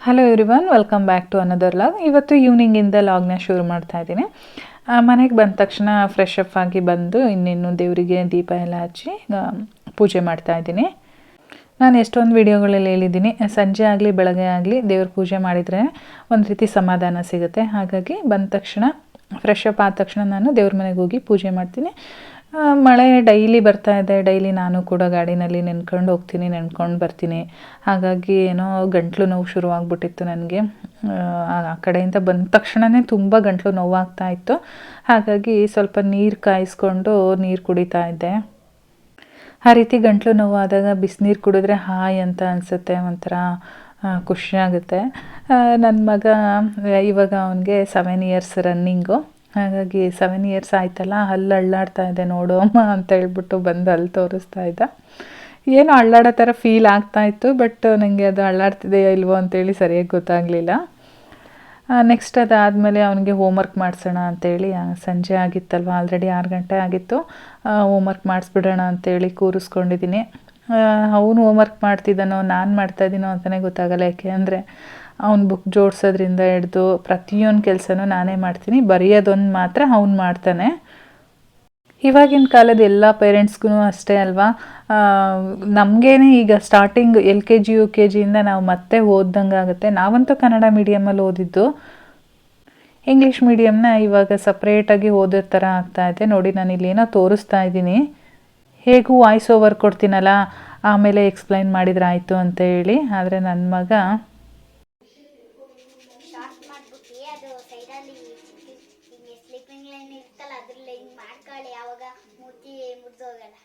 Hello everyone welcome back to another vlog ಇವತ್ತು ಈವ್ನಿಂಗಿಂದ ಲಾಗ್ನ ಶುರು ಮಾಡ್ತಾ ಇದ್ದೀನಿ. ಮನೆಗೆ ಬಂದ ತಕ್ಷಣ ಫ್ರೆಶ್ ಅಪ್ ಆಗಿ ಬಂದು ಇನ್ನಿನ್ನು ದೇವರಿಗೆ ದೀಪ ಎಲ್ಲ ಹಚ್ಚಿ ಪೂಜೆ ಮಾಡ್ತಾ ಇದ್ದೀನಿ. ನಾನು ಎಷ್ಟೊಂದು ವಿಡಿಯೋಗಳಲ್ಲಿ ಹೇಳಿದ್ದೀನಿ, ಸಂಜೆ ಆಗಲಿ ಬೆಳಗ್ಗೆ ಆಗಲಿ ದೇವ್ರ ಪೂಜೆ ಮಾಡಿದರೆ ಒಂದು ರೀತಿ ಸಮಾಧಾನ ಸಿಗುತ್ತೆ. ಹಾಗಾಗಿ ಬಂದ ತಕ್ಷಣ ಫ್ರೆಶ್ ಅಪ್ ಆದ ತಕ್ಷಣ ನಾನು ದೇವ್ರ ಮನೆಗೆ ಹೋಗಿ ಪೂಜೆ ಮಾಡ್ತೀನಿ. ಮಳೆ ಡೈಲಿ ಬರ್ತಾ ಇದೆ. ಡೈಲಿ ನಾನು ಕೂಡ ಗಾಡಿನಲ್ಲಿ ನೆನ್ಕೊಂಡು ಹೋಗ್ತೀನಿ, ನೆನ್ಕೊಂಡು ಬರ್ತೀನಿ. ಹಾಗಾಗಿ ಏನೋ ಗಂಟ್ಲು ನೋವು ಶುರುವಾಗ್ಬಿಟ್ಟಿತ್ತು ನನಗೆ. ಆ ಕಡೆಯಿಂದ ಬಂದ ತಕ್ಷಣವೇ ತುಂಬ ಗಂಟ್ಲು ನೋವಾಗ್ತಾ ಇತ್ತು. ಹಾಗಾಗಿ ಸ್ವಲ್ಪ ನೀರು ಕಾಯಿಸ್ಕೊಂಡು ನೀರು ಕುಡಿತಾ ಇದ್ದೆ. ಆ ರೀತಿ ಗಂಟ್ಲು ನೋವಾದಾಗ ಬಿಸಿನೀರು ಕುಡಿದ್ರೆ ಹಾಯ್ ಅಂತ ಅನಿಸುತ್ತೆ, ಒಂಥರ ಖುಷಿಯಾಗುತ್ತೆ ನನ್ನ ಮಗ, ಇವಾಗ ಅವನಿಗೆ ಸೆವೆನ್ ಇಯರ್ಸ್ ರನ್ನಿಂಗು ಹಾಗಾಗಿ ಸೆವೆನ್ ಇಯರ್ಸ್ ಆಯ್ತಲ್ಲ, ಅಲ್ಲಿ ಅಳ್ಳಾಡ್ತಾ ಇದೆ ನೋಡು ಅಮ್ಮ ಅಂತ ಹೇಳ್ಬಿಟ್ಟು ಬಂದು ಅಲ್ಲಿ ತೋರಿಸ್ತಾ ಇದ್ದ. ಏನೋ ಅಳ್ಳಾಡೋ ಥರ ಫೀಲ್ ಆಗ್ತಾ ಇತ್ತು ಬಟ್ ನನಗೆ ಅದು ಅಳ್ಳಾಡ್ತಿದೆಯೋ ಇಲ್ವೋ ಅಂತೇಳಿ ಸರಿಯಾಗಿ ಗೊತ್ತಾಗಲಿಲ್ಲ. ನೆಕ್ಸ್ಟ್ ಅದಾದಮೇಲೆ ಅವನಿಗೆ ಹೋಮ್ವರ್ಕ್ ಮಾಡಿಸೋಣ ಅಂತೇಳಿ ಸಂಜೆ ಆಗಿತ್ತಲ್ವ ಆಲ್ರೆಡಿ ಆರು ಗಂಟೆ ಆಗಿತ್ತು. ಹೋಮ್ವರ್ಕ್ ಮಾಡಿಸ್ಬಿಡೋಣ ಅಂತೇಳಿ ಕೂರಿಸ್ಕೊಂಡಿದ್ದೀನಿ. ಅವನು ಹೋಮ್ವರ್ಕ್ ಮಾಡ್ತಿದ್ದಾನೋ, ನಾನು ಮಾಡ್ತಾಯಿದ್ದೀನೋ ಅಂತಲೇ ಗೊತ್ತಾಗಲ್ಲ, ಯಾಕೆ ಅಂದರೆ ಅವ್ನು ಬುಕ್ ಜೋಡಿಸೋದ್ರಿಂದ ಹಿಡ್ದು ಪ್ರತಿಯೊಂದು ಕೆಲಸನೂ ನಾನೇ ಮಾಡ್ತೀನಿ. ಬರೆಯೋದೊಂದು ಮಾತ್ರ ಅವ್ನು ಮಾಡ್ತಾನೆ. ಇವಾಗಿನ ಕಾಲದ ಎಲ್ಲ ಪೇರೆಂಟ್ಸ್ಗೂ ಅಷ್ಟೇ ಅಲ್ವಾ? ನಮಗೇನೆ ಈಗ starting L K G, U K ಜಿಯಿಂದ ನಾವು ಮತ್ತೆ ಓದ್ದಂಗೆ ಆಗುತ್ತೆ. ನಾವಂತೂ ಕನ್ನಡ ಮೀಡಿಯಮಲ್ಲಿ ಓದಿದ್ದು. ಇಂಗ್ಲೀಷ್ ಮೀಡಿಯಮ್ನ ಇವಾಗ ಸಪ್ರೇಟಾಗಿ ಓದೋ ಥರ ಆಗ್ತಾಯಿದೆ ನೋಡಿ, ನಾನು ಇಲ್ಲೇನೋ ತೋರಿಸ್ತಾ ಇದ್ದೀನಿ. ಹೇಗೂ ವಾಯ್ಸ್ ಓವರ್ ಕೊಡ್ತೀನಲ್ಲ? ಆಮೇಲೆ ಎಕ್ಸ್ಪ್ಲೈನ್ ಮಾಡಿದ್ರೆ ಆಯಿತು ಅಂತ ಹೇಳಿ. ಆದರೆ ನನ್ನ ಮಗ ಮಾಡ್ಬಿಟ್ಟು ಅದು ಸೈಡಲ್ಲಿ ಹಿಂಗೆ ಸ್ಲೀಪಿಂಗ್ ಲೈನ್ ಇರ್ತಲ್ಲ, ಅದ್ರಲ್ಲಿ ಹಿಂಗೆ ಮಾಡ್ಕೊಳ್ಳಿ ಯಾವಾಗ ಮೂತಿ ಮುರಿದೋಗಲ್ಲ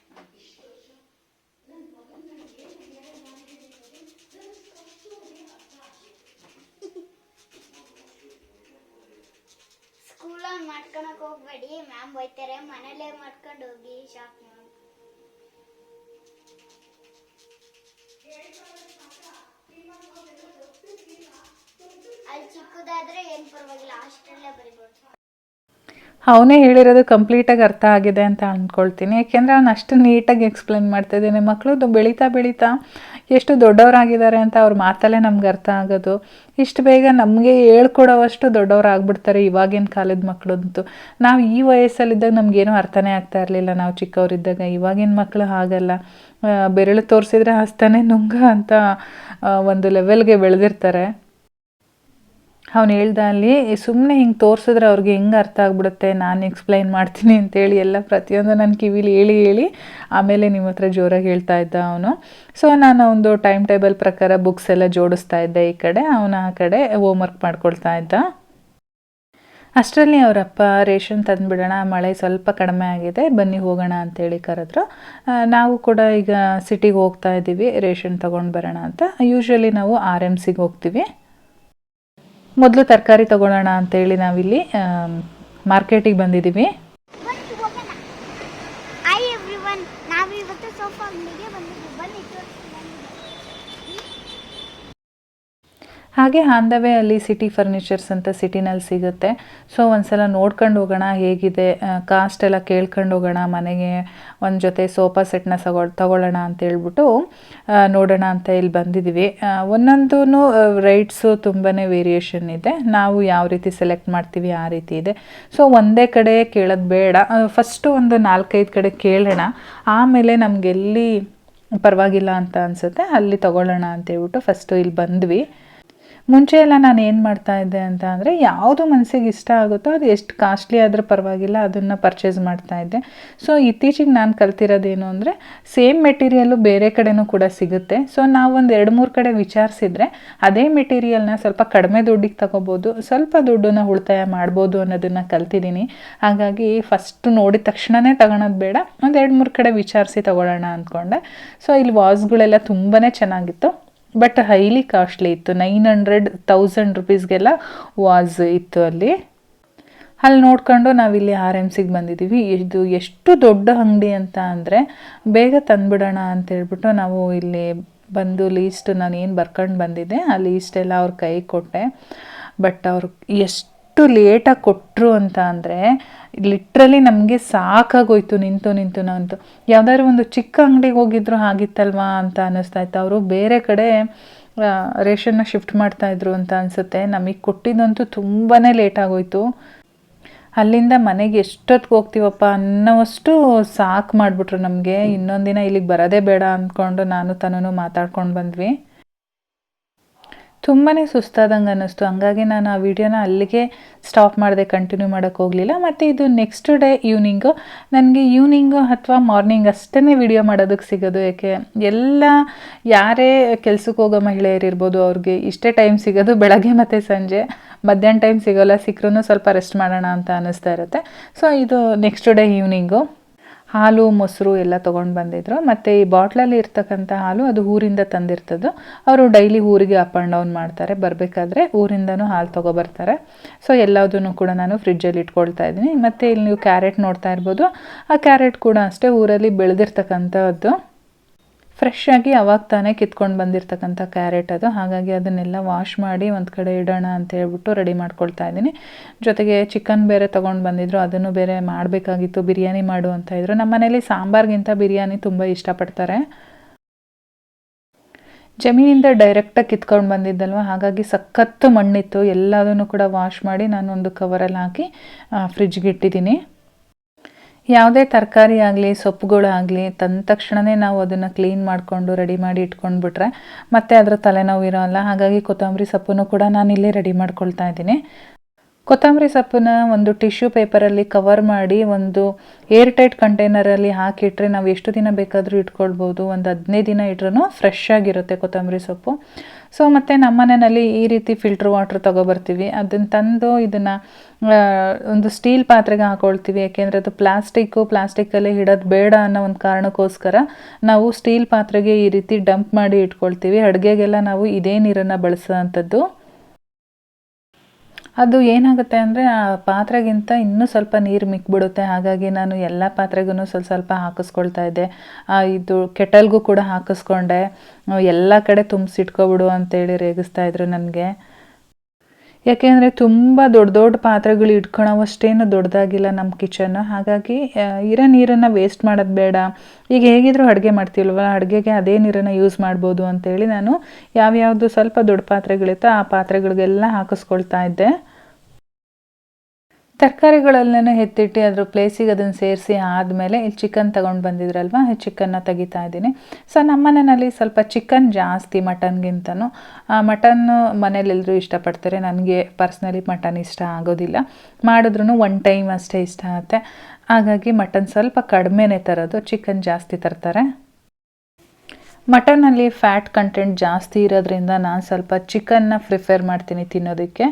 ಸ್ಕೂಲಲ್ಲಿ ಮಾಡ್ಕೊಳಕ್ ಹೋಗ್ಬೇಡಿ ಮ್ಯಾಮ್ ಬೈತಾರೆ ಮನೇಲೇ ಮಾಡ್ಕೊಂಡು ಹೋಗಿ ಶಾಪ್ ಮಾಡಿ. ಅವನೇ ಹೇಳಿರೋದು ಕಂಪ್ಲೀಟಾಗಿ ಅರ್ಥ ಆಗಿದೆ ಅಂತ ಅಂದ್ಕೊಳ್ತೀನಿ ಯಾಕೆಂದರೆ ಅವ್ನು ಅಷ್ಟು ನೀಟಾಗಿ ಎಕ್ಸ್ಪ್ಲೇನ್ ಮಾಡ್ತಾ ಇದ್ದೀನಿ. ಮಕ್ಕಳು ಬೆಳೀತಾ ಬೆಳೀತಾ ಎಷ್ಟು ದೊಡ್ಡವರಾಗಿದ್ದಾರೆ ಅಂತ ಅವ್ರ ಮಾತಲ್ಲೇ ನಮ್ಗೆ ಅರ್ಥ ಆಗೋದು. ಇಷ್ಟು ಬೇಗ ನಮಗೆ ಹೇಳ್ಕೊಡೋವಷ್ಟು ದೊಡ್ಡವರಾಗ್ಬಿಡ್ತಾರೆ ಇವಾಗಿನ ಕಾಲದ ಮಕ್ಕಳಂತೂ ನಾವು ಈ ವಯಸ್ಸಲ್ಲಿದ್ದಾಗ ನಮಗೇನೂ ಅರ್ಥನೇ ಆಗ್ತಾ ಇರಲಿಲ್ಲ. ನಾವು ಚಿಕ್ಕವರಿದ್ದಾಗ ಇವಾಗಿನ ಮಕ್ಕಳು ಹಾಗಲ್ಲ. ಬೆರಳು ತೋರಿಸಿದ್ರೆ ಹಸ್ತಾನೆ ನುಂಗ ಅಂತ ಒಂದು ಲೆವೆಲ್ಗೆ ಬೆಳೆದಿರ್ತಾರೆ. ಅವ್ನು ಹೇಳ್ದ ಅಲ್ಲಿ ಸುಮ್ಮನೆ ಹಿಂಗೆ ತೋರಿಸಿದ್ರೆ ಅವ್ರಿಗೆ ಹೆಂಗೆ ಅರ್ಥ ಆಗ್ಬಿಡುತ್ತೆ? ನಾನು ಎಕ್ಸ್ಪ್ಲೈನ್ ಮಾಡ್ತೀನಿ ಅಂತೇಳಿ ಎಲ್ಲ ಪ್ರತಿಯೊಂದು ನನ್ನ ಕಿವಿಲಿ ಹೇಳಿ ಹೇಳಿ ಆಮೇಲೆ ನಿಮ್ಮ ಹತ್ರ ಜೋರಾಗಿ ಹೇಳ್ತಾ ಇದ್ದ ಅವನು. ಸೊ ನಾನು ಒಂದು ಟೈಮ್ ಟೇಬಲ್ ಪ್ರಕಾರ ಬುಕ್ಸ್ ಎಲ್ಲ ಜೋಡಿಸ್ತಾ ಇದ್ದೆ ಈ ಕಡೆ. ಅವನ ಆ ಕಡೆ ಹೋಮ್ವರ್ಕ್ ಮಾಡ್ಕೊಳ್ತಾ ಇದ್ದ. ಅಷ್ಟರಲ್ಲಿ ಅವರಪ್ಪ ರೇಷನ್ ತಂದುಬಿಡೋಣ, ಮಳೆ ಸ್ವಲ್ಪ ಕಡಿಮೆ ಆಗಿದೆ, ಬನ್ನಿ ಹೋಗೋಣ ಅಂತೇಳಿ ಕರೆದ್ರು. ನಾವು ಕೂಡ ಈಗ ಸಿಟಿಗೆ ಹೋಗ್ತಾ ಇದ್ದೀವಿ ರೇಷನ್ ತೊಗೊಂಡು ಬರೋಣ ಅಂತ. ಯೂಶ್ವಲಿ ನಾವು ಆರ್ ಎಂ ಸಿಗೆ ಹೋಗ್ತೀವಿ. ಮೊದಲು ತರಕಾರಿ ತಗೊಳ್ಳೋಣ ಅಂತೇಳಿ ನಾವಿಲ್ಲಿ ಮಾರ್ಕೆಟಿಗೆ ಬಂದಿದ್ದೀವಿ ಬನ್ನಿ ಹೋಗೋಣ ಹಾಯ್ ಎವ್ರಿ ಒನ್ ನಾವಿವತ್ತು ಸೋಫಾ ಅಂಗಡಿಗೆ ಬಂದಿದ್ವಿ ಬನ್ನಿ ತೋರಿಸ್ತೀನಿ ಹಾಗೆ ಆನ್ ಅಲ್ಲಿ ಸಿಟಿ ಫರ್ನಿಚರ್ಸ್ ಅಂತ ಸಿಟಿನಲ್ಲಿ ಸಿಗುತ್ತೆ. ಸೊ ಒಂದ್ಸಲ ನೋಡ್ಕೊಂಡು ಹೋಗೋಣ, ಹೇಗಿದೆ? ಕಾಸ್ಟ್ ಎಲ್ಲ ಕೇಳ್ಕೊಂಡು ಹೋಗೋಣ, ಮನೆಗೆ ಒಂದು ಜೊತೆ ಸೋಫಾ ಸೆಟ್ನ ತಗೊಳ್ ತಗೊಳ್ಳೋಣ ಅಂತ ಹೇಳ್ಬಿಟ್ಟು ನೋಡೋಣ ಅಂತ ಇಲ್ಲಿ ಬಂದಿದ್ದೀವಿ. ಒಂದೊಂದೂ ರೈಟ್ಸು ತುಂಬಾ ವೇರಿಯೇಷನ್ ಇದೆ. ನಾವು ಯಾವ ರೀತಿ ಸೆಲೆಕ್ಟ್ ಮಾಡ್ತೀವಿ, ಆ ರೀತಿ ಇದೆ. ಸೊ ಒಂದೇ ಕಡೆ ಕೇಳೋದು ಬೇಡ. ಫಸ್ಟು ಒಂದು ನಾಲ್ಕೈದು ಕಡೆ ಕೇಳೋಣ. ಆಮೇಲೆ ನಮಗೆಲ್ಲಿ ಪರವಾಗಿಲ್ಲ ಅಂತ ಅನಿಸುತ್ತೆ, ಅಲ್ಲಿ ತಗೊಳ್ಳೋಣ ಅಂತ ಹೇಳ್ಬಿಟ್ಟು ಫಸ್ಟು ಇಲ್ಲಿ ಬಂದ್ವಿ. ಮುಂಚೆ ನಾನು ಏನು ಮಾಡ್ತಾ ಇದ್ದೆ ಅಂತ ಅಂದರೆ ಯಾವುದು ಮನಸ್ಸಿಗೆ ಇಷ್ಟ ಆಗುತ್ತೋ ಅದು ಎಷ್ಟು ಕಾಸ್ಟ್ಲಿ ಆದರೂ ಪರವಾಗಿಲ್ಲ, ಅದನ್ನು ಪರ್ಚೇಸ್ ಮಾಡ್ತಾ ಇದ್ದೆ. ಸೊ ಇತ್ತೀಚೆಗೆ ನಾನು ಕಲ್ತಿರೋದೇನು ಅಂದರೆ ಸೇಮ್ ಮೆಟೀರಿಯಲ್ಲು ಬೇರೆ ಕಡೆನೂ ಕೂಡ ಸಿಗುತ್ತೆ. ಸೊ ನಾವು ಒಂದು ಎರಡು ಮೂರು ಕಡೆ ವಿಚಾರಿಸಿದ್ರೆ ಅದೇ ಮೆಟೀರಿಯಲ್ನ ಸ್ವಲ್ಪ ಕಡಿಮೆ ದುಡ್ಡಿಗೆ ತಗೋಬೋದು, ಸ್ವಲ್ಪ ದುಡ್ಡನ್ನು ಉಳಿತಾಯ ಮಾಡ್ಬೋದು ಅನ್ನೋದನ್ನು ಕಲ್ತಿದ್ದೀನಿ. ಹಾಗಾಗಿ ಫಸ್ಟ್ ನೋಡಿದ ತಕ್ಷಣವೇ ತಗೊಳೋದು ಬೇಡ, ಒಂದು ಎರಡು ಮೂರು ಕಡೆ ವಿಚಾರಿಸಿ ತಗೊಳ್ಳೋಣ ಅಂದ್ಕೊಂಡೆ ಸೊ ಇಲ್ಲಿ ವಾಸ್ಗಳೆಲ್ಲ ತುಂಬಾ ಚೆನ್ನಾಗಿತ್ತು. ಬಟ್ ಹೈಲಿ ಕಾಸ್ಟ್ಲಿ ಇತ್ತು. ನೈನ್ ಹಂಡ್ರೆಡ್ ತೌಸಂಡ್ ರುಪೀಸ್ಗೆಲ್ಲ ವಾಸ್ ಇತ್ತು ಅಲ್ಲಿ. ಅಲ್ಲಿ ನೋಡ್ಕೊಂಡು ನಾವಿಲ್ಲಿ ಆರ್ ಎಂ ಸಿಗೆ ಬಂದಿದ್ದೀವಿ ಇದು ಎಷ್ಟು ದೊಡ್ಡ ಅಂಗಡಿ ಅಂತ ಅಂದರೆ ಬೇಗ ತಂದುಬಿಡೋಣ ಅಂತ ಹೇಳ್ಬಿಟ್ಟು ನಾವು ಇಲ್ಲಿ ಬಂದು ಲೀಸ್ಟ್ ನಾನು ಏನು ಬರ್ಕೊಂಡು ಬಂದಿದ್ದೆ, ಆ ಲೀಸ್ಟ್ ಎಲ್ಲ ಅವ್ರ ಕೈ ಕೊಟ್ಟೆ. ಬಟ್ ಅವ್ರು ಎಷ್ಟು ಲೇಟಾಗಿ ಕೊಟ್ಟರು ಅಂತ ಅಂದರೆ ಲಿಟ್ರಲಿ ನಮಗೆ ಸಾಕಾಗೋಯ್ತು, ನಿಂತು ನಿಂತು ನಂತು ಯಾವುದಾದ್ರು ಒಂದು ಚಿಕ್ಕ ಅಂಗಡಿಗೆ ಹೋಗಿದ್ರು ಆಗಿತ್ತಲ್ವಾ ಅಂತ ಅನ್ನಿಸ್ತಾ ಇತ್ತು. ಅವರು ಬೇರೆ ಕಡೆ ರೇಷನ್ನ ಶಿಫ್ಟ್ ಮಾಡ್ತಾಯಿದ್ರು ಅಂತ ಅನಿಸುತ್ತೆ. ನಮಗೆ ಕೊಟ್ಟಿದ್ದಂತೂ ತುಂಬಾ ಲೇಟ್ ಆಗೋಯ್ತು. ಅಲ್ಲಿಂದ ಮನೆಗೆ ಎಷ್ಟೊತ್ತಿಗೆ ಹೋಗ್ತೀವಪ್ಪ ಅನ್ನೋವಷ್ಟು ಸಾಕು ಮಾಡಿಬಿಟ್ರು ನಮಗೆ. ಇನ್ನೊಂದಿನ ಇಲ್ಲಿಗೆ ಬರೋದೇ ಬೇಡ ಅಂದ್ಕೊಂಡು ನಾನು ತನೂ ಮಾತಾಡ್ಕೊಂಡು ಬಂದ್ವಿ. ತುಂಬಾ ಸುಸ್ತಾದಂಗೆ ಅನ್ನಿಸ್ತು. ಹಂಗಾಗಿ ನಾನು ಆ ವಿಡಿಯೋನ ಅಲ್ಲಿಗೆ ಸ್ಟಾಪ್ ಮಾಡಿದೆ ಕಂಟಿನ್ಯೂ ಮಾಡೋಕ್ಕೆ ಹೋಗಲಿಲ್ಲ. ಮತ್ತು ಇದು ನೆಕ್ಸ್ಟ್ ಡೇ ಈವ್ನಿಂಗು ನನಗೆ ಈವ್ನಿಂಗು ಅಥವಾ ಮಾರ್ನಿಂಗ್ ಅಷ್ಟೇ ವಿಡಿಯೋ ಮಾಡೋದಕ್ಕೆ ಸಿಗೋದು. ಯಾಕೆ, ಎಲ್ಲ ಯಾರೇ ಕೆಲ್ಸಕ್ಕೆ ಹೋಗೋ ಮಹಿಳೆಯರಿರ್ಬೋದು ಅವ್ರಿಗೆ ಇಷ್ಟೇ ಟೈಮ್ ಸಿಗೋದು ಬೆಳಗ್ಗೆ ಮತ್ತು ಸಂಜೆ. ಮಧ್ಯಾಹ್ನ ಟೈಮ್ ಸಿಗೋಲ್ಲ ಸಿಕ್ಕರೂ ಸ್ವಲ್ಪ ರೆಸ್ಟ್ ಮಾಡೋಣ ಅಂತ ಅನ್ನಿಸ್ತಾ ಇರುತ್ತೆ. ಸೊ ಇದು ನೆಕ್ಸ್ಟ್ ಡೇ ಈವ್ನಿಂಗು ಹಾಲು, ಮೊಸರು ಎಲ್ಲ ತೊಗೊಂಡು ಬಂದಿದ್ರು. ಮತ್ತು ಈ ಬಾಟ್ಲಲ್ಲಿ ಇರ್ತಕ್ಕಂಥ ಹಾಲು ಅದು ಊರಿಂದ ತಂದಿರ್ತದ್ದು. ಅವರು ಡೈಲಿ ಊರಿಗೆ ಅಪ್ ಆ್ಯಂಡ್ ಡೌನ್ ಮಾಡ್ತಾರೆ. ಬರಬೇಕಾದ್ರೆ ಊರಿಂದನೂ ಹಾಲು ತೊಗೊಬರ್ತಾರೆ. ಸೊ ಎಲ್ಲದನ್ನು ಕೂಡ ನಾನು ಫ್ರಿಡ್ಜಲ್ಲಿ ಇಟ್ಕೊಳ್ತಾ ಇದ್ದೀನಿ. ಮತ್ತು ಇಲ್ಲಿ ನೀವು ಕ್ಯಾರೆಟ್ ನೋಡ್ತಾ ಇರ್ಬೋದು. ಆ ಕ್ಯಾರೆಟ್ ಕೂಡ ಅಷ್ಟೇ ಊರಲ್ಲಿ ಬೆಳೆದಿರ್ತಕ್ಕಂಥದ್ದು. ಫ್ರೆಶ್ ಆಗಿ ಅವಾಗ ತಾನೇ ಕಿತ್ಕೊಂಡು ಬಂದಿರತಕ್ಕಂಥ ಕ್ಯಾರೆಟ್ ಅದು. ಹಾಗಾಗಿ ಅದನ್ನೆಲ್ಲ ವಾಶ್ ಮಾಡಿ ಒಂದು ಕಡೆ ಇಡೋಣ ಅಂತ ಹೇಳ್ಬಿಟ್ಟು ರೆಡಿ ಮಾಡ್ಕೊಳ್ತಾ ಇದ್ದೀನಿ. ಜೊತೆಗೆ ಚಿಕನ್ ಬೇರೆ ತೊಗೊಂಡು ಬಂದಿದ್ರು. ಅದನ್ನು ಬೇರೆ ಮಾಡಬೇಕಾಗಿತ್ತು. ಬಿರಿಯಾನಿ ಮಾಡು ಅಂತ ಇದ್ರು. ನಮ್ಮ ಮನೇಲಿ ಸಾಂಬಾರ್ಗಿಂತ ಬಿರಿಯಾನಿ ತುಂಬ ಇಷ್ಟಪಡ್ತಾರೆ. ಜಮೀನಿಂದ ಡೈರೆಕ್ಟಾಗಿ ಕಿತ್ಕೊಂಡು ಬಂದಿದ್ದಲ್ವ? ಹಾಗಾಗಿ ಸಖತ್ತು ಮಣ್ಣಿತ್ತು. ಎಲ್ಲದನ್ನು ಕೂಡ ವಾಶ್ ಮಾಡಿ ನಾನು ಒಂದು ಕವರಲ್ಲಿ ಹಾಕಿ ಫ್ರಿಜ್ಗೆ ಇಟ್ಟಿದ್ದೀನಿ. ಯಾವುದೇ ತರಕಾರಿ ಆಗಲಿ, ಸೊಪ್ಪುಗಳಾಗಲಿ, ತಂದ ತಕ್ಷಣವೇ ನಾವು ಅದನ್ನು ಕ್ಲೀನ್ ಮಾಡಿಕೊಂಡು ರೆಡಿ ಮಾಡಿ ಇಟ್ಕೊಂಡ್ಬಿಟ್ರೆ ಮತ್ತೆ ಅದರ ತಲೆನೋವು ಇರೋಲ್ಲ ಹಾಗಾಗಿ ಕೊತ್ತಂಬರಿ ಸೊಪ್ಪನ್ನು ಕೂಡ ನಾನು ಇಲ್ಲೇ ರೆಡಿ ಮಾಡ್ಕೊಳ್ತಾ ಇದ್ದೀನಿ. ಕೊತ್ತಂಬರಿ ಸೊಪ್ಪನ್ನ ಒಂದು ಟಿಶ್ಯೂ ಪೇಪರಲ್ಲಿ ಕವರ್ ಮಾಡಿ ಒಂದು ಏರ್ ಟೈಟ್ ಕಂಟೈನರಲ್ಲಿ ಹಾಕಿಟ್ರೆ ನಾವು ಎಷ್ಟು ದಿನ ಬೇಕಾದರೂ ಇಟ್ಕೊಳ್ಬೋದು, ಒಂದು ಹದಿನೈದು ದಿನ ಇಟ್ರೂ ಫ್ರೆಶ್ ಆಗಿರುತ್ತೆ ಕೊತ್ತಂಬರಿ ಸೊಪ್ಪು. ಸೊ ಮತ್ತು ನಮ್ಮ ಮನೆಯಲ್ಲಿ ಈ ರೀತಿ ಫಿಲ್ಟ್ರ್ ವಾಟ್ರ್ ತೊಗೊಬರ್ತೀವಿ. ಅದನ್ನು ತಂದು ಇದನ್ನು ಒಂದು ಸ್ಟೀಲ್ ಪಾತ್ರೆಗೆ ಹಾಕೊಳ್ತೀವಿ. ಯಾಕೆಂದರೆ ಅದು ಪ್ಲಾಸ್ಟಿಕ್ಕು ಪ್ಲಾಸ್ಟಿಕ್ಕಲ್ಲೇ ಇಡೋದು ಬೇಡ ಅನ್ನೋ ಒಂದು ಕಾರಣಕ್ಕೋಸ್ಕರ ನಾವು ಸ್ಟೀಲ್ ಪಾತ್ರೆಗೆ ಈ ರೀತಿ ಡಂಪ್ ಮಾಡಿ ಇಟ್ಕೊಳ್ತೀವಿ. ಅಡುಗೆಗೆಲ್ಲ ನಾವು ಇದೇ ನೀರನ್ನು ಬಳಸೋ ಅಂಥದ್ದು. ಅದು ಏನಾಗುತ್ತೆ ಅಂದರೆ ಆ ಪಾತ್ರೆಗಿಂತ ಇನ್ನೂ ಸ್ವಲ್ಪ ನೀರು ಮಿಕ್ಬಿಡುತ್ತೆ. ಹಾಗಾಗಿ ನಾನು ಎಲ್ಲ ಪಾತ್ರೆಗೂ ಸ್ವಲ್ಪ ಸ್ವಲ್ಪ ಹಾಕಿಸ್ಕೊಳ್ತಾ ಇದ್ದೆ. ಇದು ಕೆಟಲ್ಗೂ ಕೂಡ ಹಾಕಿಸ್ಕೊಂಡೆ. ಎಲ್ಲ ಕಡೆ ತುಂಬಿಸಿಟ್ಕೊಬಿಡು ಅಂತೇಳಿ ರೇಗಿಸ್ತಾ ಇದ್ರು ನನಗೆ. ಯಾಕೆಂದರೆ ತುಂಬ ದೊಡ್ಡ ದೊಡ್ಡ ಪಾತ್ರೆಗಳು ಇಟ್ಕೊಳೋವಷ್ಟೇನು ದೊಡ್ಡದಾಗಿಲ್ಲ ನಮ್ಮ ಕಿಚನ್. ಹಾಗಾಗಿ ಇರೋ ನೀರನ್ನು ವೇಸ್ಟ್ ಮಾಡೋದು ಬೇಡ. ಈಗ ಹೇಗಿದ್ರು ಅಡುಗೆ ಮಾಡ್ತೀವಲ್ವ? ಅಡುಗೆಗೆ ಅದೇ ನೀರನ್ನು ಯೂಸ್ ಮಾಡ್ಬೋದು ಅಂತೇಳಿ ನಾನು ಯಾವ್ಯಾವುದು ಸ್ವಲ್ಪ ದೊಡ್ಡ ಪಾತ್ರೆಗಳಿತ್ತು ಆ ಪಾತ್ರೆಗಳಿಗೆಲ್ಲ ಹಾಕಿಸ್ಕೊಳ್ತಾ ಇದ್ದೆ. ತರಕಾರಿಗಳೆಲ್ಲನೂ ಎತ್ತಿಟ್ಟು ಅದ್ರ ಪ್ಲೇಸಿಗೆ ಅದನ್ನು ಸೇರಿಸಿ ಆದಮೇಲೆ ಇಲ್ಲಿ ಚಿಕನ್ ತಗೊಂಡು ಬಂದಿದ್ರಲ್ವ? ಚಿಕನ್ನ ತೆಗಿತಾ ಇದ್ದೀನಿ. ಸೊ ನಮ್ಮ ಮನೆಯಲ್ಲಿ ಸ್ವಲ್ಪ ಚಿಕನ್ ಜಾಸ್ತಿ ಮಟನ್ಗಿಂತನೂ ಮಟನ್ನು ಮನೇಲಿ ಎಲ್ಲರೂ ಇಷ್ಟಪಡ್ತಾರೆ. ನನಗೆ ಪರ್ಸ್ನಲಿ ಮಟನ್ ಇಷ್ಟ ಆಗೋದಿಲ್ಲ. ಮಾಡಿದ್ರೂ ಒನ್ ಟೈಮ್ ಅಷ್ಟೇ ಇಷ್ಟ ಆಗುತ್ತೆ. ಹಾಗಾಗಿ ಮಟನ್ ಸ್ವಲ್ಪ ಕಡಿಮೆನೇ ತರೋದು. ಚಿಕನ್ ಜಾಸ್ತಿ ತರ್ತಾರೆ. ಮಟನಲ್ಲಿ ಫ್ಯಾಟ್ ಕಂಟೆಂಟ್ ಜಾಸ್ತಿ ಇರೋದ್ರಿಂದ ನಾನು ಸ್ವಲ್ಪ ಚಿಕನ್ನ ಪ್ರಿಫರ್ ಮಾಡ್ತೀನಿ ತಿನ್ನೋದಕ್ಕೆ.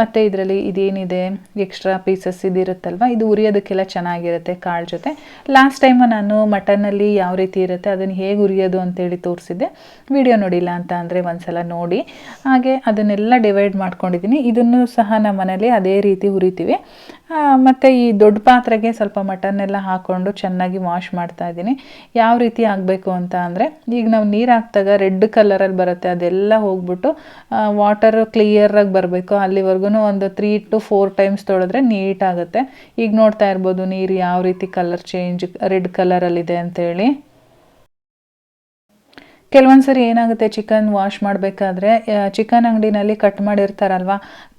ಮತ್ತು ಇದರಲ್ಲಿ ಇದೇನಿದೆ ಎಕ್ಸ್ಟ್ರಾ ಪೀಸಸ್ ಇದಿರುತ್ತಲ್ವ, ಇದು ಉರಿಯೋದಕ್ಕೆಲ್ಲ ಚೆನ್ನಾಗಿರುತ್ತೆ ಕಾಳು ಜೊತೆ. ಲಾಸ್ಟ್ ಟೈಮು ನಾನು ಮಟನಲ್ಲಿ ಯಾವ ರೀತಿ ಇರುತ್ತೆ, ಅದನ್ನು ಹೇಗೆ ಉರಿಯೋದು ಅಂತೇಳಿ ತೋರಿಸಿದ್ದೆ. ವಿಡಿಯೋ ನೋಡಿಲ್ಲ ಅಂತ ಅಂದರೆ ಒಂದ್ಸಲ ನೋಡಿ. ಹಾಗೆ ಅದನ್ನೆಲ್ಲ ಡಿವೈಡ್ ಮಾಡ್ಕೊಂಡಿದ್ದೀನಿ. ಇದನ್ನು ಸಹ ನಮ್ಮ ಮನೇಲಿ ಅದೇ ರೀತಿ ಹುರಿತೀವಿ ಮತ್ತು ಈ ದೊಡ್ಡ ಪಾತ್ರೆಗೆ ಸ್ವಲ್ಪ ಮಟನ್ನೆಲ್ಲ ಹಾಕ್ಕೊಂಡು ಚೆನ್ನಾಗಿ ವಾಶ್ ಮಾಡ್ತಾ ಇದ್ದೀನಿ. ಯಾವ ರೀತಿ ಆಗಬೇಕು ಅಂತ ಅಂದರೆ, ಈಗ ನಾವು ನೀರು ಹಾಕ್ದಾಗ ರೆಡ್ ಕಲರಲ್ಲಿ ಬರುತ್ತೆ, ಅದೆಲ್ಲ ಹೋಗ್ಬಿಟ್ಟು ವಾಟರ್ ಕ್ಲಿಯರಾಗಿ ಬರಬೇಕು. ಅಲ್ಲಿವರೆಗೂ ಒಂದು ತ್ರೀ ಟು ಫೋರ್ ಟೈಮ್ಸ್ ತೊಳೆದ್ರೆ ನೀಟಾಗುತ್ತೆ ಈಗ ನೋಡ್ತಾ ಇರ್ಬೋದು ನೀರು ಯಾವ ರೀತಿ ಕಲರ್ ಚೇಂಜ್ ರೆಡ್ ಕಲರಲ್ಲಿದೆ ಅಂತೇಳಿ. ಕೆಲವೊಂದು ಸರಿ ಏನಾಗುತ್ತೆ ಚಿಕನ್ ವಾಶ್ ಮಾಡಬೇಕಾದ್ರೆ ಚಿಕನ್ ಅಂಗಡಿನಲ್ಲಿ ಕಟ್ ಮಾಡಿರ್ತಾರಲ್ವ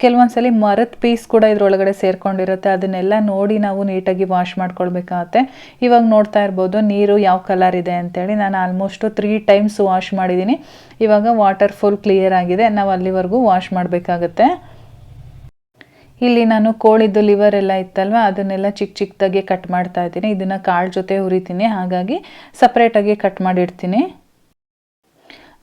ಕೆಲವೊಂದು ಸಲ ಮರದ ಪೀಸ್ ಕೂಡ ಇದ್ರೊಳಗಡೆ ಸೇರ್ಕೊಂಡಿರುತ್ತೆ, ಅದನ್ನೆಲ್ಲ ನೋಡಿ ನಾವು ನೀಟಾಗಿ ವಾಶ್ ಮಾಡ್ಕೊಳ್ಬೇಕಾಗತ್ತೆ. ಇವಾಗ ನೋಡ್ತಾ ಇರ್ಬೋದು, ನೀರು ಯಾವ ಕಲರ್ ಇದೆ ಅಂತೇಳಿ ನಾನು ಆಲ್ಮೋಸ್ಟು ತ್ರೀ ಟೈಮ್ಸ್ ವಾಶ್ ಮಾಡಿದ್ದೀನಿ ಇವಾಗ ವಾಟರ್ ಫುಲ್ ಕ್ಲಿಯರ್ ಆಗಿದೆ, ನಾವು ಅಲ್ಲಿವರೆಗೂ ವಾಶ್ ಮಾಡಬೇಕಾಗತ್ತೆ. ಇಲ್ಲಿ ನಾನು ಕೋಳಿದ್ದು ಲಿವರ್ ಎಲ್ಲ ಇತ್ತಲ್ವ, ಅದನ್ನೆಲ್ಲ ಚಿಕ್ಕ ಚಿಕ್ಕದಾಗಿ ಕಟ್ ಮಾಡ್ತಾ ಇದ್ದೀನಿ, ಇದನ್ನು ಕಾಳು ಜೊತೆ ಹುರಿತೀನಿ, ಹಾಗಾಗಿ ಸಪ್ರೇಟಾಗಿ ಕಟ್ ಮಾಡಿಡ್ತೀನಿ.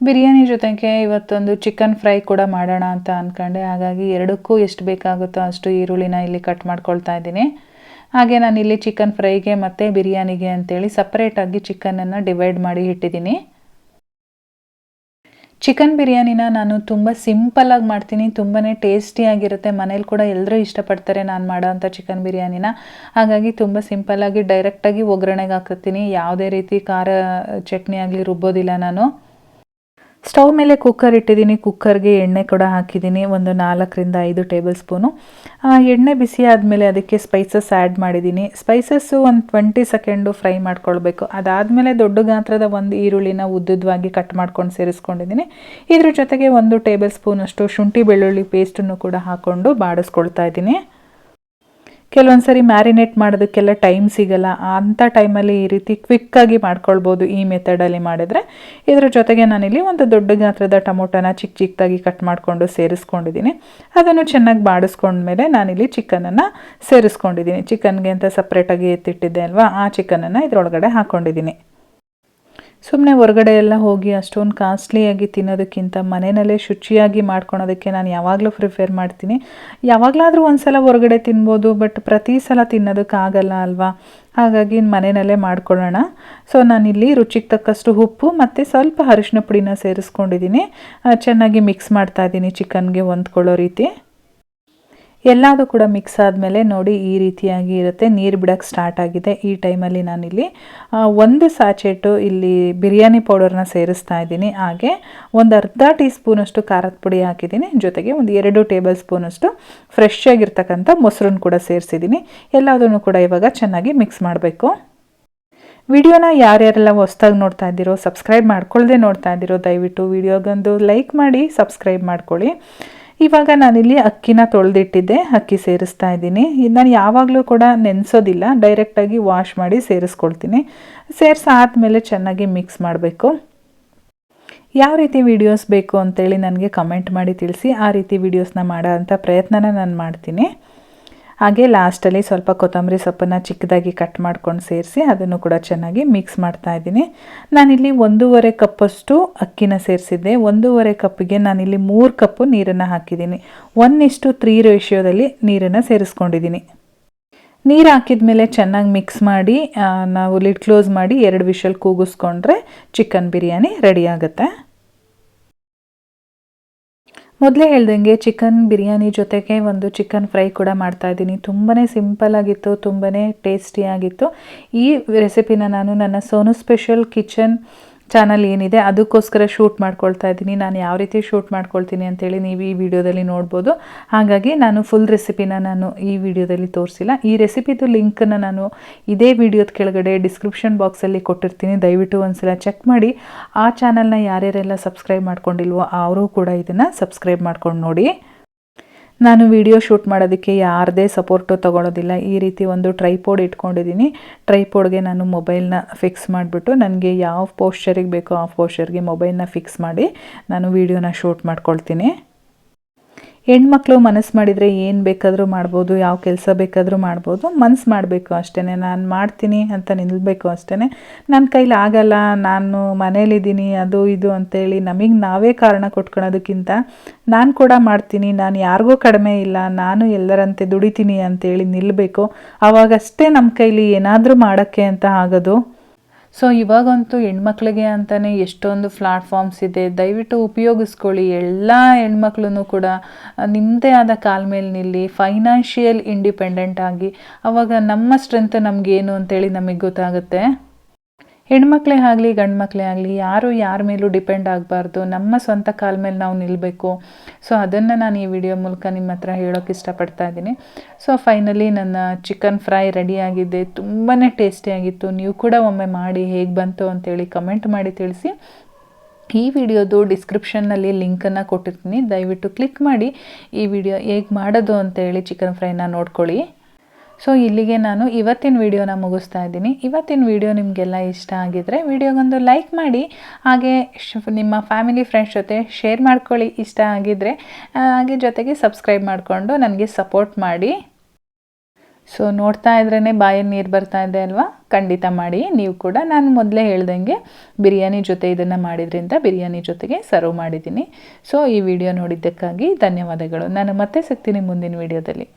ಬಿರಿಯಾನಿ ಜೊತೆಗೆ ಇವತ್ತೊಂದು ಚಿಕನ್ ಫ್ರೈ ಕೂಡ ಮಾಡೋಣ ಅಂತ ಅಂದ್ಕೊಂಡೆ ಹಾಗಾಗಿ ಎರಡಕ್ಕೂ ಎಷ್ಟು ಬೇಕಾಗುತ್ತೋ ಅಷ್ಟು ಈರುಳ್ಳಿನ ಇಲ್ಲಿ ಕಟ್ ಮಾಡ್ಕೊಳ್ತಾ ಇದ್ದೀನಿ. ಹಾಗೆ ನಾನು ಇಲ್ಲಿ ಚಿಕನ್ ಫ್ರೈಗೆ ಮತ್ತು ಬಿರಿಯಾನಿಗೆ ಅಂತೇಳಿ ಸಪ್ರೇಟಾಗಿ ಚಿಕನನ್ನು ಡಿವೈಡ್ ಮಾಡಿ ಇಟ್ಟಿದ್ದೀನಿ. ಚಿಕನ್ ಬಿರಿಯಾನಿನ ನಾನು ತುಂಬ ಸಿಂಪಲ್ಲಾಗಿ ಮಾಡ್ತೀನಿ. ತುಂಬಾ ಟೇಸ್ಟಿಯಾಗಿರುತ್ತೆ ಮನೇಲಿ ಕೂಡ ಎಲ್ಲರೂ ಇಷ್ಟಪಡ್ತಾರೆ ನಾನು ಮಾಡೋವಂಥ ಚಿಕನ್ ಬಿರಿಯಾನಿನ. ಹಾಗಾಗಿ ತುಂಬ ಸಿಂಪಲ್ಲಾಗಿ ಡೈರೆಕ್ಟಾಗಿ ಒಗ್ಗರಣೆಗೆ ಹಾಕತ್ತೀನಿ ಯಾವುದೇ ರೀತಿ ಖಾರ ಚಟ್ನಿ ಆಗಲಿ ರುಬ್ಬೋದಿಲ್ಲ ನಾನು. ಸ್ಟವ್ ಮೇಲೆ ಕುಕ್ಕರ್ ಇಟ್ಟಿದ್ದೀನಿ. ಕುಕ್ಕರ್ಗೆ ಎಣ್ಣೆ ಕೂಡ ಹಾಕಿದ್ದೀನಿ. ಒಂದು ನಾಲ್ಕರಿಂದ ಐದು ಟೇಬಲ್ ಸ್ಪೂನು. ಎಣ್ಣೆ ಬಿಸಿ ಆದಮೇಲೆ ಅದಕ್ಕೆ ಸ್ಪೈಸಸ್ ಆ್ಯಡ್ ಮಾಡಿದ್ದೀನಿ. ಸ್ಪೈಸಸ್ಸು ಒಂದು ಟ್ವೆಂಟಿ ಸೆಕೆಂಡು ಫ್ರೈ ಮಾಡ್ಕೊಳ್ಬೇಕು. ಅದಾದಮೇಲೆ ದೊಡ್ಡ ಗಾತ್ರದ ಒಂದು ಈರುಳ್ಳಿನ ಉದ್ದುದ್ದವಾಗಿ ಕಟ್ ಮಾಡ್ಕೊಂಡು ಸೇರಿಸ್ಕೊಂಡಿದ್ದೀನಿ. ಇದ್ರ ಜೊತೆಗೆ ಒಂದು ಟೇಬಲ್ ಸ್ಪೂನಷ್ಟು ಶುಂಠಿ ಬೆಳ್ಳುಳ್ಳಿ ಪೇಸ್ಟನ್ನು ಕೂಡ ಹಾಕ್ಕೊಂಡು ಬಾಡಿಸ್ಕೊಳ್ತಾ ಇದ್ದೀನಿ. ಕೆಲವೊಂದು ಸರಿ ಮ್ಯಾರಿನೇಟ್ ಮಾಡೋದಕ್ಕೆಲ್ಲ ಟೈಮ್ ಸಿಗಲ್ಲ. ಅಂಥ ಟೈಮಲ್ಲಿ ಈ ರೀತಿ ಕ್ವಿಕ್ಕಾಗಿ ಮಾಡ್ಕೊಳ್ಬೋದು ಈ ಮೆಥಡಲ್ಲಿ ಮಾಡಿದರೆ. ಇದರ ಜೊತೆಗೆ ನಾನಿಲ್ಲಿ ಒಂದು ದೊಡ್ಡ ಗಾತ್ರದ ಟೊಮೊಟೊನ ಚಿಕ್ಕ ಚಿಕ್ಕದಾಗಿ ಕಟ್ ಮಾಡಿಕೊಂಡು ಸೇರಿಸ್ಕೊಂಡಿದ್ದೀನಿ. ಅದನ್ನು ಚೆನ್ನಾಗಿ ಬಾಡಿಸ್ಕೊಂಡ್ಮೇಲೆ ನಾನಿಲ್ಲಿ ಚಿಕನನ್ನು ಸೇರಿಸ್ಕೊಂಡಿದ್ದೀನಿ. ಚಿಕನ್ಗೆ ಅಂತ ಸಪ್ರೇಟಾಗಿ ಎತ್ತಿಟ್ಟಿದ್ದೆ ಅಲ್ವಾ? ಆ ಚಿಕನನ್ನು ಇದರೊಳಗಡೆ ಹಾಕ್ಕೊಂಡಿದ್ದೀನಿ ಸುಮ್ಮನೆ ಹೊರಗಡೆ ಎಲ್ಲ ಹೋಗಿ ಅಷ್ಟೊಂದು ಕಾಸ್ಟ್ಲಿಯಾಗಿ ತಿನ್ನೋದಕ್ಕಿಂತ ಮನೆಯಲ್ಲೇ ಶುಚಿಯಾಗಿ ಮಾಡ್ಕೊಳೋದಕ್ಕೆ ನಾನು ಯಾವಾಗಲೂ ಪ್ರಿಫೇರ್ ಮಾಡ್ತೀನಿ. ಯಾವಾಗಲಾದರೂ ಒಂದು ಸಲ ಹೊರಗಡೆ ತಿನ್ಬೋದು ಬಟ್ ಪ್ರತಿ ಸಲ ತಿನ್ನೋದಕ್ಕಾಗಲ್ಲ ಅಲ್ವಾ? ಹಾಗಾಗಿ ಮನೆಯಲ್ಲೇ ಮಾಡ್ಕೊಳ್ಳೋಣ. ಸೊ ನಾನಿಲ್ಲಿ ರುಚಿಗೆ ತಕ್ಕಷ್ಟು ಉಪ್ಪು ಮತ್ತು ಸ್ವಲ್ಪ ಅರಿಶಿನ ಪುಡಿನ ಸೇರಿಸ್ಕೊಂಡಿದ್ದೀನಿ. ಚೆನ್ನಾಗಿ ಮಿಕ್ಸ್ ಮಾಡ್ತಾ ಇದ್ದೀನಿ ಚಿಕನ್ಗೆ ಹೊಂದ್ಕೊಳ್ಳೋ ರೀತಿ. ಎಲ್ಲದೂ ಕೂಡ ಮಿಕ್ಸ್ ಆದಮೇಲೆ ನೋಡಿ ಈ ರೀತಿಯಾಗಿ ಇರುತ್ತೆ. ನೀರು ಬಿಡೋಕ್ಕೆ ಸ್ಟಾರ್ಟ್ ಆಗಿದೆ. ಈ ಟೈಮಲ್ಲಿ ನಾನಿಲ್ಲಿ ಒಂದು ಸ್ಯಾಚೆಟು ಇಲ್ಲಿ ಬಿರಿಯಾನಿ ಪೌಡರ್ನ ಸೇರಿಸ್ತಾ ಇದ್ದೀನಿ. ಹಾಗೆ ಒಂದು ಅರ್ಧ ಟೀ ಸ್ಪೂನಷ್ಟು ಖಾರದ ಪುಡಿ ಹಾಕಿದ್ದೀನಿ. ಜೊತೆಗೆ ಒಂದು ಎರಡು ಟೇಬಲ್ ಸ್ಪೂನಷ್ಟು ಫ್ರೆಶ್ ಆಗಿರ್ತಕ್ಕಂಥ ಮೊಸರನ್ನು ಕೂಡ ಸೇರಿಸಿದ್ದೀನಿ. ಎಲ್ಲದನ್ನು ಕೂಡ ಇವಾಗ ಚೆನ್ನಾಗಿ ಮಿಕ್ಸ್ ಮಾಡಬೇಕು. ವಿಡಿಯೋನ ಯಾರ್ಯಾರೆಲ್ಲ ಹೊಸ್ದಾಗಿ ನೋಡ್ತಾ ಇದ್ದೀರೋ ಸಬ್ಸ್ಕ್ರೈಬ್ ಮಾಡ್ಕೊಳ್ಳದೆ ನೋಡ್ತಾ ಇದ್ದೀರೋ, ದಯವಿಟ್ಟು ವಿಡಿಯೋಗೊಂದು ಲೈಕ್ ಮಾಡಿ ಸಬ್ಸ್ಕ್ರೈಬ್ ಮಾಡ್ಕೊಳ್ಳಿ. ಇವಾಗ ನಾನಿಲ್ಲಿ ಅಕ್ಕಿನ ತೊಳೆದಿಟ್ಟಿದ್ದೆ, ಅಕ್ಕಿ ಸೇರಿಸ್ತಾ ಇದ್ದೀನಿ. ಇದ್ ನಾನು ಯಾವಾಗಲೂ ಕೂಡ ನೆನೆಸೋದಿಲ್ಲ ಡೈರೆಕ್ಟಾಗಿ ವಾಶ್ ಮಾಡಿ ಸೇರಿಸ್ಕೊಳ್ತೀನಿ. ಸೇರಿಸಾದ್ಮೇಲೆ ಚೆನ್ನಾಗಿ ಮಿಕ್ಸ್ ಮಾಡಬೇಕು. ಯಾವ ರೀತಿ ವೀಡಿಯೋಸ್ ಬೇಕು ಅಂತೇಳಿ ನನಗೆ ಕಮೆಂಟ್ ಮಾಡಿ ತಿಳಿಸಿ, ಆ ರೀತಿ ವೀಡಿಯೋಸ್ನ ಮಾಡೋ ಅಂಥ ಪ್ರಯತ್ನನ ನಾನು ಮಾಡ್ತೀನಿ. ಹಾಗೆ ಲಾಸ್ಟಲ್ಲಿ ಸ್ವಲ್ಪ ಕೊತ್ತಂಬರಿ ಸೊಪ್ಪನ್ನು ಚಿಕ್ಕದಾಗಿ ಕಟ್ ಮಾಡ್ಕೊಂಡು ಸೇರಿಸಿ ಅದನ್ನು ಕೂಡ ಚೆನ್ನಾಗಿ ಮಿಕ್ಸ್ ಮಾಡ್ತಾ ಇದ್ದೀನಿ. ನಾನಿಲ್ಲಿ ಒಂದೂವರೆ ಕಪ್ಪಷ್ಟು ಅಕ್ಕಿನ ಸೇರಿಸಿದ್ದೆ. ಒಂದೂವರೆ ಕಪ್ಪಿಗೆ ನಾನಿಲ್ಲಿ ಮೂರು ಕಪ್ಪು ನೀರನ್ನು ಹಾಕಿದ್ದೀನಿ. ಒನ್ ಇಷ್ಟು ತ್ರೀ ರೇಷಿಯೋದಲ್ಲಿ ನೀರನ್ನು ಸೇರಿಸ್ಕೊಂಡಿದ್ದೀನಿ. ನೀರು ಹಾಕಿದ ಮೇಲೆ ಚೆನ್ನಾಗಿ ಮಿಕ್ಸ್ ಮಾಡಿ ನಾವು ಲಿಡ್ ಕ್ಲೋಸ್ ಮಾಡಿ ಎರಡು ವಿಷಲ್ ಕೂಗಿಸ್ಕೊಂಡ್ರೆ ಚಿಕನ್ ಬಿರಿಯಾನಿ ರೆಡಿ ಆಗುತ್ತೆ. ಮೊದಲೇ ಹೇಳ್ದಂಗೆ ಚಿಕನ್ ಬಿರಿಯಾನಿ ಜೊತೆಗೆ ಒಂದು ಚಿಕನ್ ಫ್ರೈ ಕೂಡ ಮಾಡ್ತಾ ಇದ್ದೀನಿ. ತುಂಬಾ ಸಿಂಪಲ್ ಆಗಿತ್ತು ತುಂಬಾ ಟೇಸ್ಟಿಯಾಗಿತ್ತು ಈ ರೆಸಿಪಿನ ನಾನು ನನ್ನ ಸೋನು ಸ್ಪೆಷಲ್ ಕಿಚನ್ ಚಾನಲ್ ಏನಿದೆ ಅದಕ್ಕೋಸ್ಕರ ಶೂಟ್ ಮಾಡ್ಕೊಳ್ತಾ ಇದ್ದೀನಿ. ನಾನು ಯಾವ ರೀತಿ ಶೂಟ್ ಮಾಡ್ಕೊಳ್ತೀನಿ ಅಂತೇಳಿ ನೀವು ಈ ವಿಡಿಯೋದಲ್ಲಿ ನೋಡ್ಬೋದು. ಹಾಗಾಗಿ ನಾನು ಫುಲ್ ರೆಸಿಪಿನ ನಾನು ಈ ವಿಡಿಯೋದಲ್ಲಿ ತೋರಿಸಿಲ್ಲ. ಈ ರೆಸಿಪಿದು ಲಿಂಕನ್ನು ನಾನು ಇದೇ ವಿಡಿಯೋದ ಕೆಳಗಡೆ ಡಿಸ್ಕ್ರಿಪ್ಷನ್ ಬಾಕ್ಸಲ್ಲಿ ಕೊಟ್ಟಿರ್ತೀನಿ. ದಯವಿಟ್ಟು ಒಂದ್ಸಲ ಚೆಕ್ ಮಾಡಿ. ಆ ಚಾನಲ್ನ ಯಾರ್ಯಾರೆಲ್ಲ ಸಬ್ಸ್ಕ್ರೈಬ್ ಮಾಡ್ಕೊಂಡಿಲ್ವೋ, ಅವರು ಕೂಡ ಇದನ್ನು ಸಬ್ಸ್ಕ್ರೈಬ್ ಮಾಡ್ಕೊಂಡು ನೋಡಿ. ನಾನು ವಿಡಿಯೋ ಶೂಟ್ ಮಾಡೋದಕ್ಕೆ ಯಾರದೇ ಸಪೋರ್ಟು ತೊಗೊಳೋದಿಲ್ಲ. ಈ ರೀತಿ ಒಂದು ಟ್ರೈಪೋಡ್ ಇಟ್ಕೊಂಡಿದ್ದೀನಿ. ಟ್ರೈಪೋಡ್ಗೆ ನಾನು ಮೊಬೈಲ್ನ ಫಿಕ್ಸ್ ಮಾಡಿಬಿಟ್ಟು ನನಗೆ ಯಾವ ಪೋಸ್ಚರಿಗೆ ಬೇಕೋ ಆ ಪೋಸ್ಚರ್ಗೆ ಮೊಬೈಲ್ನ ಫಿಕ್ಸ್ ಮಾಡಿ ನಾನು ವಿಡಿಯೋನ ಶೂಟ್ ಮಾಡ್ಕೊಳ್ತೀನಿ. ಹೆಣ್ಮಕ್ಳು ಮನಸ್ಸು ಮಾಡಿದರೆ ಏನು ಬೇಕಾದರೂ ಮಾಡ್ಬೋದು, ಯಾವ ಕೆಲಸ ಬೇಕಾದರೂ ಮಾಡ್ಬೋದು, ಮನಸ್ಸು ಮಾಡಬೇಕು ಅಷ್ಟೇ ನಾನು ಮಾಡ್ತೀನಿ ಅಂತ ನಿಲ್ಲಬೇಕು ಅಷ್ಟೇ ನನ್ನ ಕೈಲಿ ಆಗಲ್ಲ, ನಾನು ಮನೇಲಿದ್ದೀನಿ, ಅದು ಇದು ಅಂತೇಳಿ ನಮಗೆ ನಾವೇ ಕಾರಣ ಕೊಟ್ಕೊಳೋದಕ್ಕಿಂತ ನಾನು ಕೂಡ ಮಾಡ್ತೀನಿ, ನಾನು ಯಾರಿಗೂ ಕಡಿಮೆ ಇಲ್ಲ, ನಾನು ಎಲ್ಲರಂತೆ ದುಡಿತೀನಿ ಅಂತೇಳಿ ನಿಲ್ಲಬೇಕು ಆವಾಗಷ್ಟೇ ನಮ್ಮ ಕೈಲಿ ಏನಾದರೂ ಮಾಡೋಕ್ಕೆ ಅಂತ ಆಗೋದು. ಸೊ ಇವಾಗಂತೂ ಹೆಣ್ಮಕ್ಳಿಗೆ ಅಂತಲೇ ಎಷ್ಟೊಂದು ಪ್ಲಾಟ್ಫಾರ್ಮ್ಸ್ ಇದೆ. ದಯವಿಟ್ಟು ಉಪಯೋಗಿಸ್ಕೊಳ್ಳಿ. ಎಲ್ಲ ಹೆಣ್ಮಕ್ಳು ಕೂಡ ನಿಮ್ಮದೇ ಆದ ಕಾಲ ಮೇಲೆ ನಿಲ್ಲಿ ಫೈನಾನ್ಷಿಯಲ್ ಇಂಡಿಪೆಂಡೆಂಟ್ ಆಗಿ. ಅವಾಗ ನಮ್ಮ ಸ್ಟ್ರೆಂತ್ ನಮಗೇನು ಅಂತೇಳಿ ನಮಗೆ ಗೊತ್ತಾಗುತ್ತೆ. ಹೆಣ್ಮಕ್ಳೇ ಆಗಲಿ ಗಂಡು ಮಕ್ಕಳೇ ಆಗಲಿ, ಯಾರು ಯಾರ ಮೇಲೂ ಡಿಪೆಂಡ್ ಆಗಬಾರ್ದು. ನಮ್ಮ ಸ್ವಂತ ಕಾಲ ಮೇಲೆ ನಾವು ನಿಲ್ಲಬೇಕು ಸೊ, ಅದನ್ನು ನಾನು ಈ ವಿಡಿಯೋ ಮೂಲಕ ನಿಮ್ಮ ಹತ್ರ ಹೇಳೋಕ್ಕೆ ಇಷ್ಟಪಡ್ತಾ ಇದ್ದೀನಿ. ಸೊ, ಫೈನಲಿ ನನ್ನ ಚಿಕನ್ ಫ್ರೈ ರೆಡಿ ಆಗಿದೆ ತುಂಬಾ ಟೇಸ್ಟಿಯಾಗಿತ್ತು ನೀವು ಕೂಡ ಒಮ್ಮೆ ಮಾಡಿ ಹೇಗೆ ಬಂತು ಅಂತೇಳಿ ಕಮೆಂಟ್ ಮಾಡಿ ತಿಳಿಸಿ. ಈ ವಿಡಿಯೋದು ಡಿಸ್ಕ್ರಿಪ್ಷನ್ನಲ್ಲಿ ಲಿಂಕನ್ನು ಕೊಟ್ಟಿರ್ತೀನಿ. ದಯವಿಟ್ಟು ಕ್ಲಿಕ್ ಮಾಡಿ ಈ ವಿಡಿಯೋ ಹೇಗೆ ಮಾಡೋದು ಅಂತೇಳಿ ಚಿಕನ್ ಫ್ರೈನ ನೋಡ್ಕೊಳ್ಳಿ. ಸೊ ಇಲ್ಲಿಗೆ ನಾನು ಇವತ್ತಿನ ವಿಡಿಯೋನ ಮುಗಿಸ್ತಾ ಇದ್ದೀನಿ. ಇವತ್ತಿನ ವಿಡಿಯೋ ನಿಮಗೆಲ್ಲ ಇಷ್ಟ ಆಗಿದ್ರೆ ವಿಡಿಯೋಗೊಂದು ಲೈಕ್ ಮಾಡಿ, ಹಾಗೆ ನಿಮ್ಮ ಫ್ಯಾಮಿಲಿ ಫ್ರೆಂಡ್ಸ್ ಜೊತೆ ಶೇರ್ ಮಾಡ್ಕೊಳ್ಳಿ ಇಷ್ಟ ಆಗಿದ್ದರೆ ಹಾಗೆ ಜೊತೆಗೆ ಸಬ್ಸ್ಕ್ರೈಬ್ ಮಾಡಿಕೊಂಡು ನನಗೆ ಸಪೋರ್ಟ್ ಮಾಡಿ. ಸೊ ನೋಡ್ತಾ ಇದ್ರೇ ಬಾಯಲ್ಲಿ ನೀರು ಬರ್ತಾ ಇದೆ ಅಲ್ವಾ? ಖಂಡಿತ ಮಾಡಿ. ನೀವು ಕೂಡ, ನಾನು ಮೊದಲೇ ಹೇಳ್ದಂಗೆ ಬಿರಿಯಾನಿ ಜೊತೆ ಇದನ್ನು ಮಾಡಿದ್ರಿಂದ ಬಿರಿಯಾನಿ ಜೊತೆಗೆ ಸರ್ವ್ ಮಾಡಿದ್ದೀನಿ. ಸೊ ಈ ವಿಡಿಯೋ ನೋಡಿದ್ದಕ್ಕಾಗಿ ಧನ್ಯವಾದಗಳು. ನಾನು ಮತ್ತೆ ಸಿಗ್ತೀನಿ ಮುಂದಿನ ವಿಡಿಯೋದಲ್ಲಿ.